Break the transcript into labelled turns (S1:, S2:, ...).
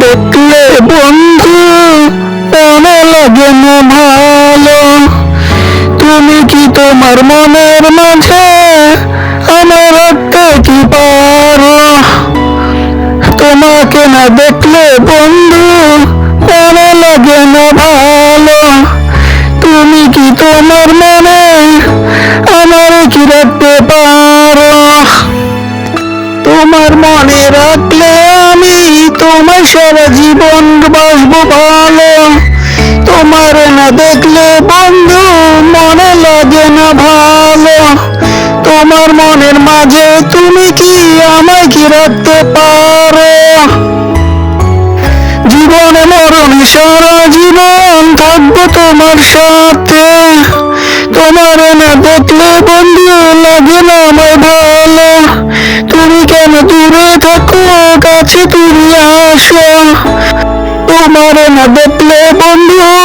S1: দেখলে বন্ধু, মনে লাগে না ভালো। তুমি কি তোমার মনের মাঝে আমার রাখতে কি পারো? তোমাকে না দেখলে বন্ধু, মনে লাগে না ভালো। তুমি কি তোমার মনে আমার কি রাখতে পারো? তোমার মনে রাখলে আমি তোমার সারা জীবন বাসবো ভালো। তোমার না দেখলে বন্ধু মনে লাগে না ভালো। তোমার মনের মাঝে তুমি কি আমায় কি রাখতে পারো? জীবনে মরণে সারা জীবন থাকব তোমার সাথে। তোমার না দেখলে বন্ধু লাগে না আমার ভালো। তুমি কেন দূরে থাকো, কাছে তুমি ফিরিয়ে আসো। তোমার না দেখলে বন্ধু।